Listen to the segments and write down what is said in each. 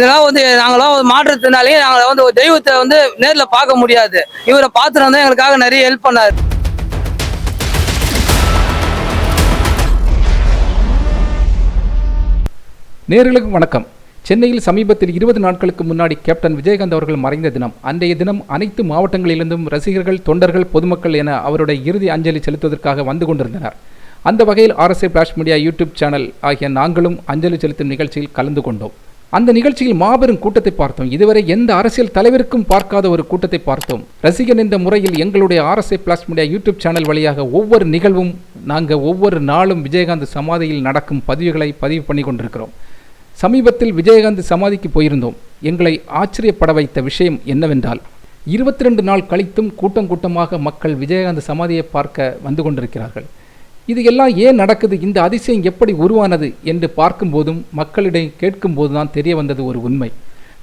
இதெல்லாம் வந்து நாங்களாம் மாற்றத்தினாலே நாங்கள் வந்து தெய்வத்தை வந்து நேரில் பார்க்க முடியாது. இவரை பார்த்துட்டு வந்து எங்களுக்காக நிறைய ஹெல்ப் பண்ணார். நேர்களுக்கு வணக்கம். சென்னையில் சமீபத்தில் இருபது நாட்களுக்கு முன்னாடி கேப்டன் விஜயகாந்த் அவர்கள் மறைந்த தினம். அன்றைய தினம் அனைத்து மாவட்டங்களிலிருந்தும் ரசிகர்கள் தொண்டர்கள் பொதுமக்கள் என அவருடைய இறுதி அஞ்சலி செலுத்துவதற்காக வந்து கொண்டிருந்தனர். அந்த வகையில் RSI flash media YouTube channel ஆகிய நாங்களும் அஞ்சலி செலுத்தும் நிகழ்ச்சியில் கலந்து கொண்டோம். அந்த நிகழ்ச்சியில் மாபெரும் கூட்டத்தை பார்த்தோம். இதுவரை எந்த அரசியல் தலைவருக்கும் பார்க்காத ஒரு கூட்டத்தை பார்த்தோம். ரசிகன் என்ற முறையில் எங்களுடைய RSI plus media YouTube channel வழியாக ஒவ்வொரு நிகழ்வும் நாங்கள் ஒவ்வொரு நாளும் விஜயகாந்த் சமாதியில் நடக்கும் பதிவுகளை பதிவு பண்ணி கொண்டிருக்கிறோம். சமீபத்தில் விஜயகாந்த் சமாதிக்கு போயிருந்தோம். எங்களை ஆச்சரியப்பட வைத்த விஷயம் என்னவென்றால் இருபத்தி ரெண்டு நாள் கழித்தும் கூட்டம் கூட்டமாக மக்கள் விஜயகாந்த் சமாதியை பார்க்க வந்து கொண்டிருக்கிறார்கள். இது எல்லாம் ஏன் நடக்குது? இந்த அதிசயம் எப்படி உருவானது? என்று பார்க்கும்போதும் மக்களிடம் கேட்கும்போது தான் தெரிய வந்தது ஒரு உண்மை.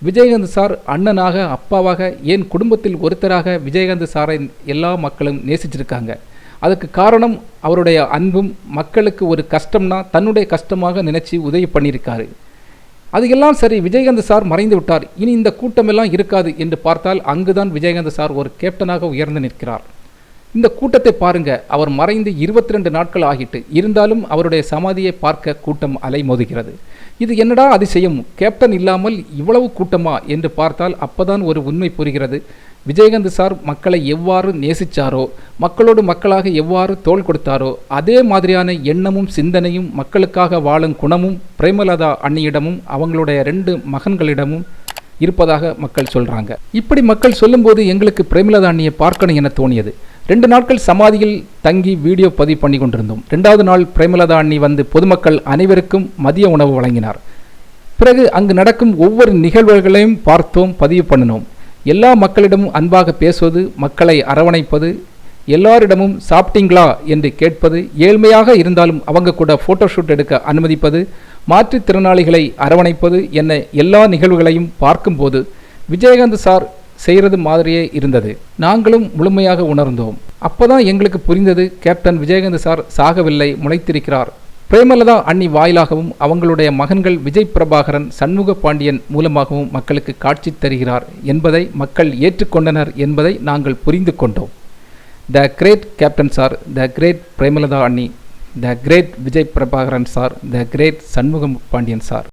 விஜயகாந்த் சார் அண்ணனாக அப்பாவாக ஏன் குடும்பத்தில் ஒருத்தராக விஜயகாந்த் சாரை எல்லா மக்களும் நேசிச்சிருக்காங்க? அதுக்கு காரணம் அவருடைய அன்பும் மக்களுக்கு ஒரு கஷ்டம்னா தன்னுடைய கஷ்டமாக நினைச்சி உதவி பண்ணியிருக்காரு. அதுக்கெல்லாம் சரி விஜயகாந்த் சார் மறைந்து விட்டார். இனி இந்த கூட்டமெல்லாம் இருக்காது என்று பார்த்தால் அங்குதான் விஜயகாந்த் சார் ஒரு கேப்டனாக உயர்ந்து நிற்கிறார். இந்த கூட்டத்தை பாருங்க. அவர் மறைந்து இருபத்தி ரெண்டு நாட்கள் ஆகிட்டு இருந்தாலும் அவருடைய சமாதியை பார்க்க கூட்டம் அலைமோதுகிறது இது என்னடா அதிசயம்? கேப்டன் இல்லாமல் இவ்வளவு கூட்டமா? என்று பார்த்தால் அப்பதான் ஒரு உண்மை புரிகிறது. விஜயகாந்த் சார் மக்களை எவ்வாறு நேசிச்சாரோ மக்களோடு மக்களாக எவ்வாறு தோள் கொடுத்தாரோ அதே மாதிரியான எண்ணமும் சிந்தனையும் மக்களுக்காக வாழும் குணமும் பிரேமலதா அண்ணியிடமும் அவங்களுடைய ரெண்டு மகன்களிடமும் இருப்பதாக மக்கள் சொல்கிறாங்க இப்படி மக்கள் சொல்லும்போது எங்களுக்கு பிரேமலதா அண்ணியை பார்க்கணும் என தோணியது. ரெண்டு நாட்கள் சமாதியில் தங்கி வீடியோ பதிவு பண்ணி கொண்டிருந்தோம். ரெண்டாவது நாள் பிரேமலதா அண்ணி வந்து பொதுமக்கள் அனைவருக்கும் மதிய உணவு வழங்கினார். பிறகு அங்கு நடக்கும் ஒவ்வொரு நிகழ்வுகளையும் பார்த்தோம் பதிவு பண்ணினோம். எல்லா மக்களிடமும் அன்பாக பேசுவது மக்களை அரவணைப்பது எல்லாரிடமும் சாப்பிட்டீங்களா என்று கேட்பது ஏழ்மையாக இருந்தாலும் அவங்க கூட ஃபோட்டோஷூட் எடுக்க அனுமதிப்பது மாற்றுத்திறனாளிகளை அரவணைப்பது என எல்லா நிகழ்வுகளையும் பார்க்கும்போது விஜயகாந்த் சார் செய்கிறது மாதிரியே இருந்தது. நாங்களும் முழுமையாக உணர்ந்தோம். அப்போதான் எங்களுக்கு புரிந்தது கேப்டன் விஜயகாந்த் சார் சாகவில்லை முளைத்திருக்கிறார். பிரேமலதா அண்ணி வாயிலாகவும் அவங்களுடைய மகன்கள் விஜய் பிரபாகரன் சண்முக பாண்டியன் மூலமாகவும் மக்களுக்கு காட்சி தருகிறார் என்பதை மக்கள் ஏற்றுக்கொண்டனர் என்பதை நாங்கள் புரிந்து கொண்டோம். The great captain sir the great Premalatha அண்ணி the great Vijay Prabhakaran sir the great Shanmugam Pandian sir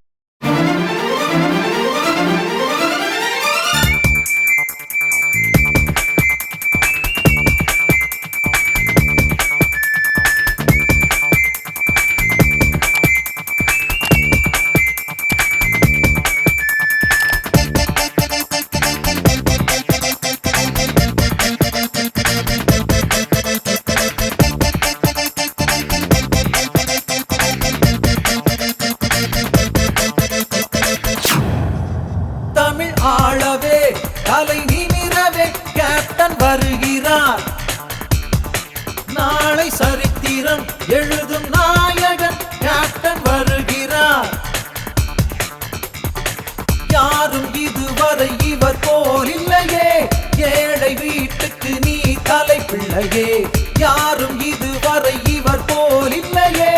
பிள்ளை வீட்டுக்கு நீ தலை பிள்ளையே. யாரும் இதுவரை இவர் போல் இல்லையே.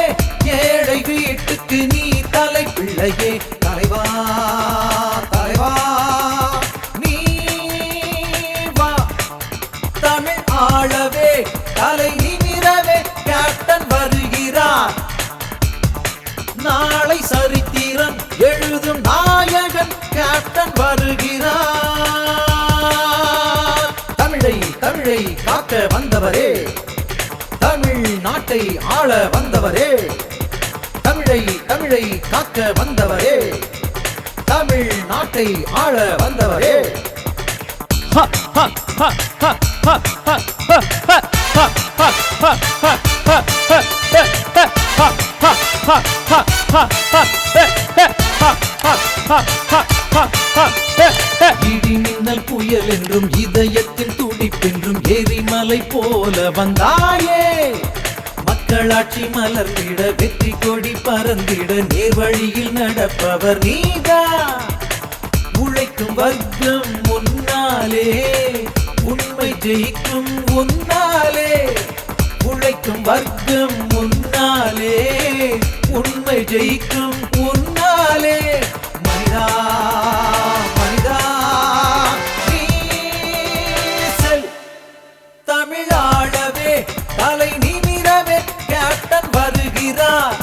ஏழை வீட்டுக்கு நீ தலை பிள்ளையே. தலைவா தலைவா நீ வா. தமிழ் ஆளவே தலை நிமிரவே கேப்டன் வருகிறார். நாளை சரித்திரன் எழுதும் நாயகன் கேப்டன் வருகிறார். வந்தவரே தமிழ் நாட்டை ஆள வந்தவரே தமிழை தமிழை காக்க வந்தவரே தமிழ் நாட்டை ஆள வந்தவரே இடி மின்னல் புயல் என்றும் துடிப்பென்றும் எரிமலை போல வந்தாயே. மக்களாட்சி மலர்ந்திட வெற்றி கொடி பறந்திட நேர்வழியில் நடப்பவர் நீதா. உழைக்கும் வர்க்கம் முன்னாலே உண்மை ஜெயிக்கும் உன்னாலே. உழைக்கும் வர்க்கம் முன்னாலே உண்மை ஜெயிக்கும் உன்னாலே. மனிதா வருகிறார்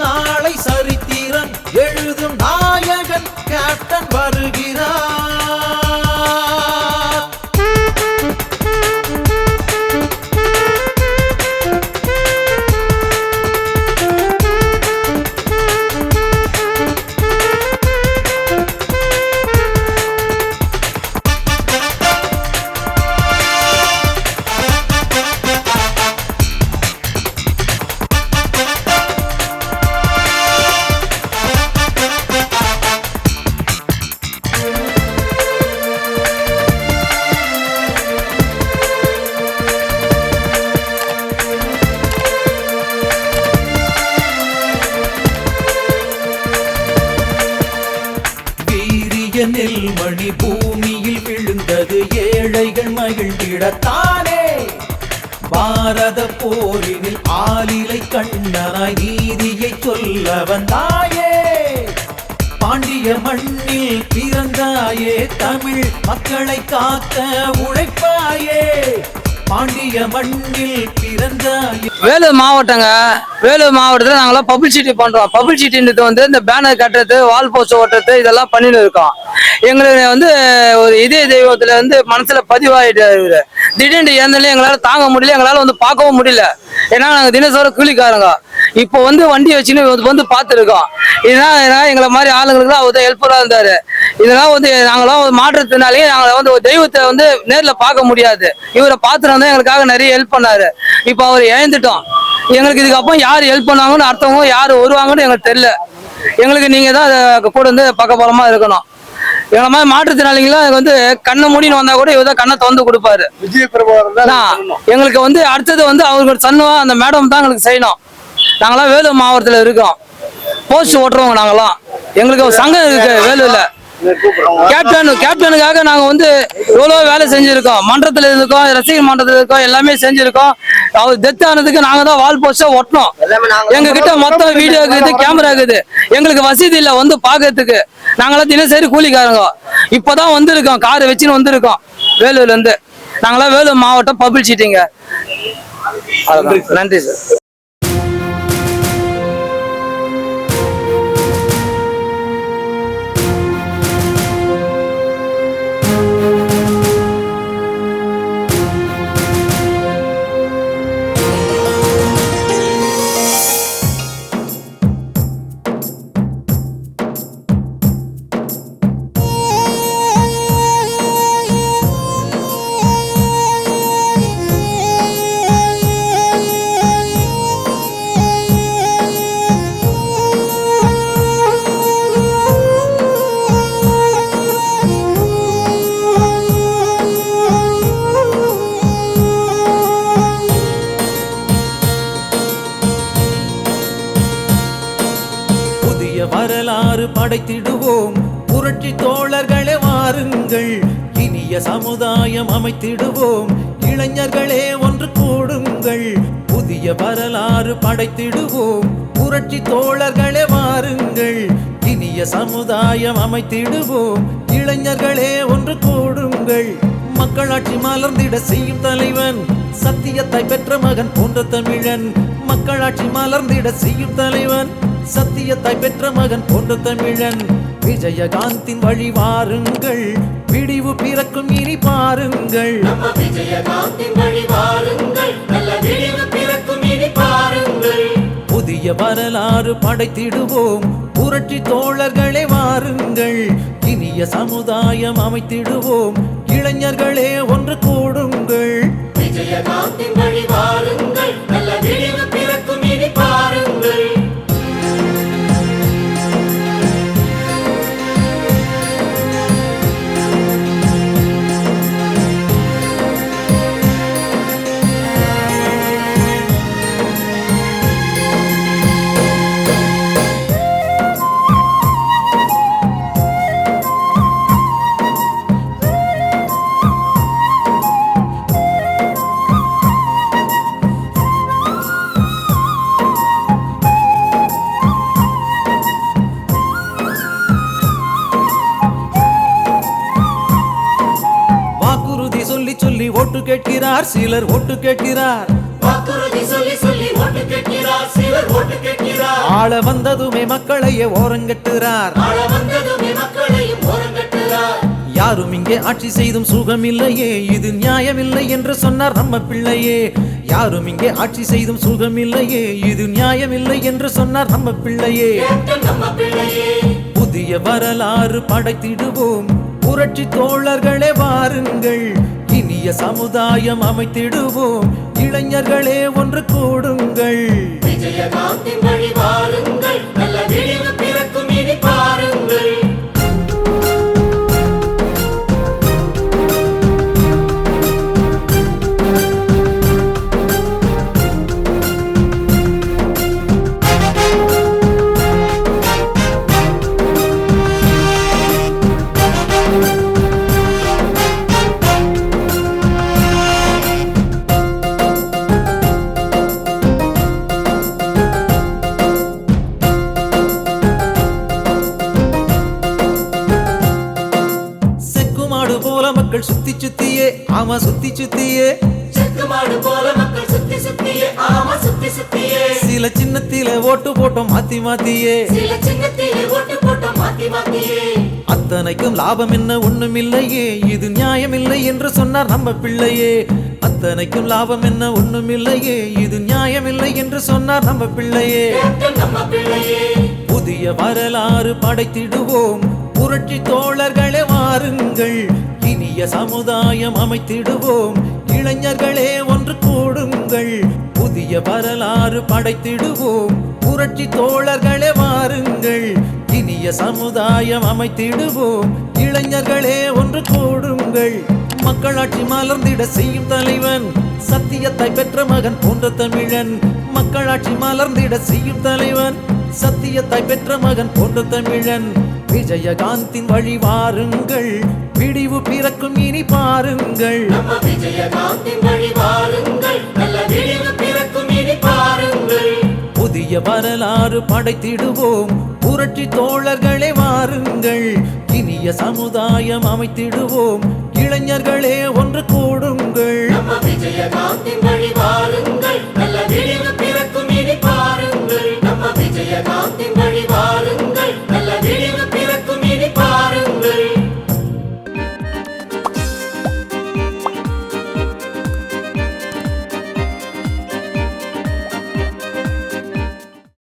நாளை சரித்திரன் எழுதும் நாயகன் கேப்டன் வருகிறார். வீரிய நெல்மணி பூமியில் விழுந்தது ஏழைகள் மகிழ்ந்திடத்தானே. பாரத போரினில் ஆலிலை கண்ணனாய் நீதியை சொல்ல வந்தாயே பாண்டிய மண்ணில் பிறந்தாயே தமிழ் மக்களை காக்க உழைப்பாயே. பாண்டிய மண்ணில் வேலூர் மாவட்டங்க வேலூர் மாவட்டத்தில் நாங்களாம் பப்ளிசிட்டி பண்றோம். பப்ளிசிட்டின்றது வந்து இந்த பேனர் கட்டுறது வால் போஸ்ட் ஓட்டுறது இதெல்லாம் பண்ணிட்டு இருக்கோம். எங்களுக்கு வந்து ஒரு இதய தெய்வத்துல வந்து மனசுல பதிவாகிட்டு இவரு திடீர்னு இறந்தாலும் எங்களால தாங்க முடியல எங்களால வந்து பார்க்கவும் முடியல. ஏன்னா நாங்க தினசரி கூலிக்காரங்க. இப்போ வந்து வண்டி வச்சுன்னு வந்து- பார்த்துருக்கோம். இதனால் ஏன்னா எங்களை மாதிரி ஆளுங்களுக்கு அவர் ஹெல்ப்ஃபுல்லாக இருந்தாரு. இதெல்லாம் வந்து நாங்களாம் ஒரு மாற்றத்தினாலே நாங்கள் வந்து ஒரு தெய்வத்தை வந்து நேரில் பார்க்க முடியாது. இவரை பார்த்துட்டு எங்களுக்காக நிறைய ஹெல்ப் பண்ணாரு. இப்போ அவர் இழந்துட்டோம் எங்களுக்கு இதுக்கப்புறம் யார் ஹெல்ப் பண்ணாங்கன்னு அடுத்தவங்க யார் வருவாங்கன்னு எங்களுக்கு தெரியல. எங்களுக்கு நீங்கள் தான் அதை கூட வந்து பக்கபலமாக இருக்கணும். எங்களை மாதிரி மாற்றுத்திறனாளிங்களாம் வந்து கண்ணை மூடின்னு வந்தா கூட இவர் கண்ணை திறந்து கொடுப்பாரு. விஜய் பிரபாகரன் எங்களுக்கு வந்து அடுத்தது வந்து அவருக்கு சன்னுவா அந்த மேடம் தான் எங்களுக்கு செய்யணும். நாங்களாம் வேலூர் மாவட்டத்தில் இருக்கோம். போஸ்ட் ஓட்டுறவங்க நாங்களாம் எங்களுக்கு ஒரு சங்கம் இருக்கு வேலூர்ல. கேப்டன் கேப்டனுக்காக நாங்க வந்து எவ்வளவு வேலை செஞ்சிருக்கோம். மன்றத்துல இருக்கோம் ரசிகர் மன்றத்துல இருக்கோம் எல்லாமே செஞ்சிருக்கோம். அவர் டெத் ஆனதுக்கு நாங்க தான் வால் போஸ்டா ஒட்டணும். எங்க கிட்ட மொத்தம் வீடியோ இருக்குது கேமரா இருக்குது. எங்களுக்கு வசதி இல்ல வந்து பாக்குறதுக்கு. நாங்களாம் தினசரி கூலிக்காரங்க. இப்பதான் வந்திருக்கோம் கார் வச்சுன்னு வந்திருக்கோம் வேலூர்ல இருந்து. நாங்களாம் வேலூர் மாவட்டம் பப்ளிசிட்டிங்க நன்றி சார் புதிய வரலாறு படைத்திடுவோம். புரட்சி தோழர்களே வாருங்கள். இனிய சமுதாயம் அமைத்திடுவோம். இளைஞர்களே ஒன்று கூடுங்கள். புதிய வரலாறு படைத்திடுவோம். புரட்சி தோழர்களே வாருங்கள். இனிய சமுதாயம் அமைத்திடுவோம். இளைஞர்களே ஒன்று கூடுங்கள். மக்களாட்சி மலர்ந்திட செய்யும் தலைவன் சத்தியத்தை பெற்ற மகன் போன்ற தமிழன். மக்களாட்சி மலர்ந்திட செய்யும் தலைவன் சத்தியத்தை பெற்ற மகன் போன்ற தமிழன். விஜயகாந்தின் வழி வாருங்கள். விடிவு பிறக்கும் இனி பாருங்கள். புதிய வரலாறு படைத்திடுவோம். புரட்சி தோழர்களே வாருங்கள். இனிய சமுதாயம் அமைத்திடுவோம். இளைஞர்களே ஒன்று கூடுங்கள். விஜயகாந்தின் வழி வாருங்கள். நல்ல விடிவு சொல்லி சொல்லி ஓட்டு கேட்கிறார் சிலர் ஓட்டு கேட்கிறார். ஆள வந்ததுமே மக்களையே ஓரங்கட்டுறார். யாரும் இங்கே ஆட்சி செய்தும் சுகமில்லையே இது நியாயமில்லை என்று சொன்னார் நம்ம பிள்ளையே. யாரும் இங்கே ஆட்சி செய்தும் சுகமில்லையே இது நியாயமில்லை என்று சொன்னார் நம்ம பிள்ளையே. கேப்டன் நம்ம பிள்ளையே. புதிய வரலாறு படைத்திடுவோம். புரட்சி தோழர்களே வாருங்கள். புதிய சமுதாயம் அமைத்திடுவோம். இளைஞர்களே ஒன்று கூடுங்கள். விஜயகாந்தின் வழி வாருங்கள். நல்ல விடிவு பிறக்கும் இனி பாருங்கள். போல மக்கள் சுத்தி சுத்தியே ஆமா சுத்தி சுத்தியே. சில சின்னத்தில ஓட்டு போட்டோம் மாத்தி மாத்தியே. அத்தனைக்கும் லாபம் என்ன ஒண்ணுமில்லையே இது நியாயமில்லை என்று சொன்னார் நம்ம பிள்ளையே. அத்தனைக்கும் லாபம் என்ன ஒண்ணுமில்லையே இது நியாயமில்லை என்று சொன்னார் நம்ம பிள்ளையே. புதிய வரலாறு படைத்திடுவோம். புரட்சி தோழர்களே வாருங்கள். புதிய சமுதாயம் அமைத்திடுவோம். இளைஞர்களே ஒன்று கூடுங்கள். புதிய வரலாறு படைத்திடுவோம். புரட்சி தோழர்களே வாருங்கள். இனிய சமுதாயம் அமைத்திடுவோம். இளைஞர்களே ஒன்று கூடுங்கள். மக்களாட்சி மலர்ந்திட செய்யும் தலைவன் சத்தியத்தை பெற்ற மகன் போன்ற தமிழன். மக்களாட்சி மலர்ந்திட செய்யும் தலைவன் சத்தியத்தை பெற்ற மகன் போன்ற தமிழன். விஜயகாந்தின் வழி விடிவு பிறக்கும் இனி பாருங்கள். புதிய வரலாறு படைத்திடுவோம். புரட்சி தோழர்களே வாருங்கள். இனிய சமுதாயம் அமைத்திடுவோம். இளைஞர்களே ஒன்று கூடுங்கள். நம்ம விஜயகாந்தின் வழி வாருங்கள்.